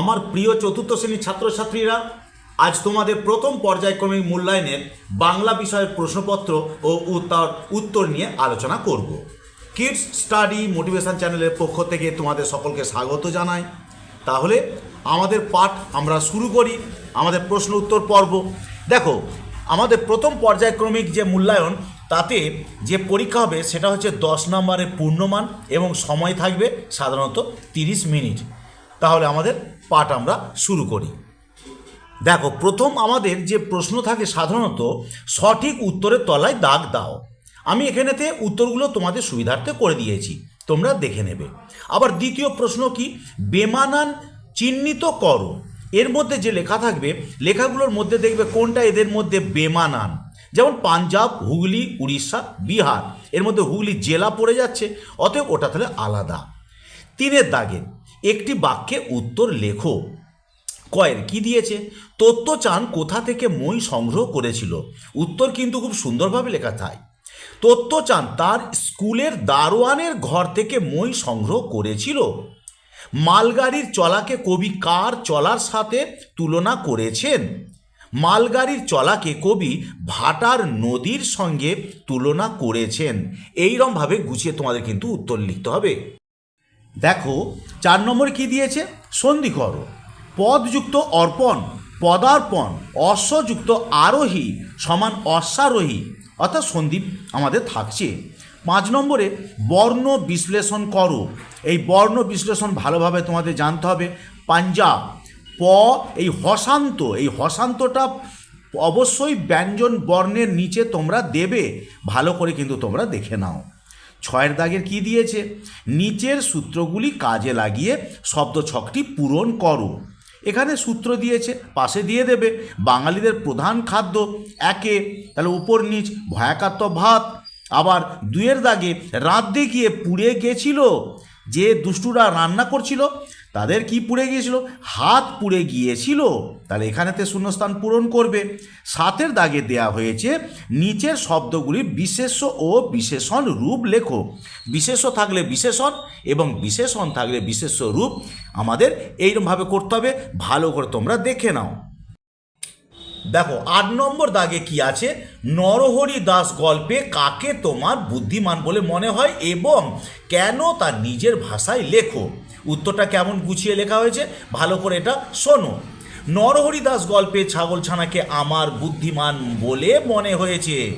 আমার প্রিয় চতুর্থ শ্রেণির ছাত্রছাত্রীরা, আজ তোমাদের প্রথম পর্যায়ক্রমিক মূল্যায়নের বাংলা বিষয়ের প্রশ্নপত্র ও উত্তর উত্তর নিয়ে আলোচনা করব। কিডস স্টাডি মোটিভেশন চ্যানেলের পক্ষ থেকে তোমাদের সকলকে স্বাগত জানাই। তাহলে, আমাদের পাঠ আমরা শুরু করি, আমাদের প্রশ্ন উত্তর পর্ব। দেখো, আমাদের প্রথম পর্যায়ক্রমিক যে মূল্যায়ন, তাতে যে পরীক্ষা হবে সেটা হচ্ছে দশ নম্বরের পূর্ণমান এবং সময় থাকবে সাধারণত তিরিশ মিনিট। তাহলে আমাদের পাঠ আমরা শুরু করি। দেখো, প্রথম আমাদের যে প্রশ্ন থাকে সাধারণত সঠিক উত্তরের তলায় দাগ দাও। আমি এখানেতে উত্তরগুলো তোমাদের সুবিধার্থে করে দিয়েছি, তোমরা দেখে নেবে। আবার দ্বিতীয় প্রশ্ন কি? বেমানান চিহ্নিত করো। এর মধ্যে যে লেখা থাকবে, লেখাগুলোর মধ্যে দেখবে কোনটা এদের মধ্যে বেমানান? যেমন পাঞ্জাব, হুগলি, উড়িষ্যা, বিহার। এর মধ্যে হুগলি জেলা পড়ে যাচ্ছে, অতএব ওটা তাহলে আলাদা। তিনের দাগে একটি বাক্যে উত্তর লেখো। কয়ের কি দিয়েছে? তত্ত্ব চান কোথা থেকে মই সংগ্রহ করেছিল? উত্তর কিন্তু খুব সুন্দরভাবে লেখা থাকে তত্ত্ব চান তার স্কুলের দারোয়ানের ঘর থেকে মই সংগ্রহ করেছিল। মালগাড়ির চলাকে কবি কার চলার সাথে তুলনা করেছেন? মালগাড়ির চলাকে কবি ভাটার নদীর সঙ্গে তুলনা করেছেন। এইরমভাবে গুছিয়ে তোমাদের কিন্তু উত্তর লিখতে হবে। দেখো, চার নম্বর কি দিয়েছে? সন্ধি করো পদযুক্ত অর্পণ, পদার্পণ, অশ্বযুক্ত আরোহী সমান অশ্বারোহী, অর্থাৎ সন্ধি আমাদের থাকছে। পাঁচ নম্বরে বর্ণ বিশ্লেষণ করো। এই বর্ণ বিশ্লেষণ ভালোভাবে তোমাদের জানতে হবে। পাঞ্জাব, প, এই হসান্ত, এই হসান্তটা অবশ্যই ব্যঞ্জন বর্ণের নিচে তোমরা দেবে। ভালো করে কিন্তু তোমরা দেখে নাও। ছয়ের দাগের কি দিয়েছে? নিচের সূত্রগুলি কাজে লাগিয়ে শব্দ ছকটি পূরণ করো। এখানে সূত্র দিয়েছে, পাশে দিয়ে দেবে, বাঙালিদের প্রধান খাদ্য, একে, তাহলে উপর নিচ, ভয়াকাত্ম ভাত। আবার দুয়ের দাগে রাঁধতে গিয়ে পুড়ে গেছিল, যে দুষ্টুরা রান্না করছিল তাদের কি পুড়ে গিয়েছিল? হাত পুড়ে গিয়েছিল। তাহলে এখানেতে শূন্যস্থান পূরণ করবে। সাতের দাগে দেয়া হয়েছে, নিচের শব্দগুলি বিশেষ্য ও বিশেষণ রূপ লেখো। বিশেষ্য থাকলে বিশেষণ এবং বিশেষণ থাকলে বিশেষ্য রূপ আমাদের এইরকমভাবে করতে হবে। ভালো করে তোমরা দেখে নাও। দেখো, আট নম্বর দাগে কি আছে? নরহরি দাস গল্পে কাকে তোমার বুদ্ধিমান বলে মনে হয় এবং কেন তার নিজের ভাষায় লেখো? উত্তরটা কেমন গুছিয়ে লেখা হয়েছে? ভালো করে এটা শোনো। নরহরি দাস গল্পে ছাগলছানাকে আমার বুদ্ধিমান বলে মনে হয়েছে।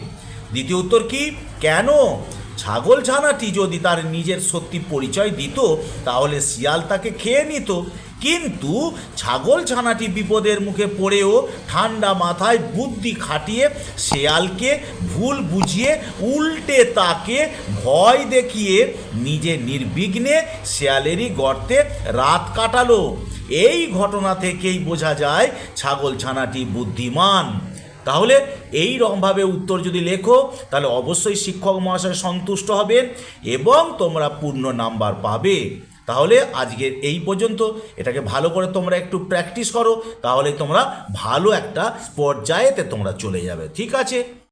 দ্বিতীয় উত্তর কি? কেন? ছাগল ছানাটি যদি তার নিজের সত্যি পরিচয় দিত, তাহলে শিয়াল তাকে খেয়ে নিত। কিন্তু ছাগল ছানাটি বিপদের মুখে পড়েও ঠান্ডা মাথায় বুদ্ধি খাটিয়ে শেয়ালকে ভুল বুঝিয়ে উল্টে তাকে ভয় দেখিয়ে নিজে নির্বিঘ্নে শেয়ালেরই গর্তে রাত কাটালো। এই ঘটনা থেকেই বোঝা যায় ছাগল ছানাটি বুদ্ধিমান। তাহলে এই রকমভাবে উত্তর যদি লেখো, তাহলে অবশ্যই শিক্ষক মহাশয় সন্তুষ্ট হবেন এবং তোমরা পূর্ণ নাম্বার পাবে। তাহলে আজকের এই পর্যন্ত। এটাকে ভালো করে তোমরা একটু প্র্যাকটিস করো, তাহলে তোমরা ভালো একটা পর্যায়েতে তোমরা চলে যাবে। ঠিক আছে?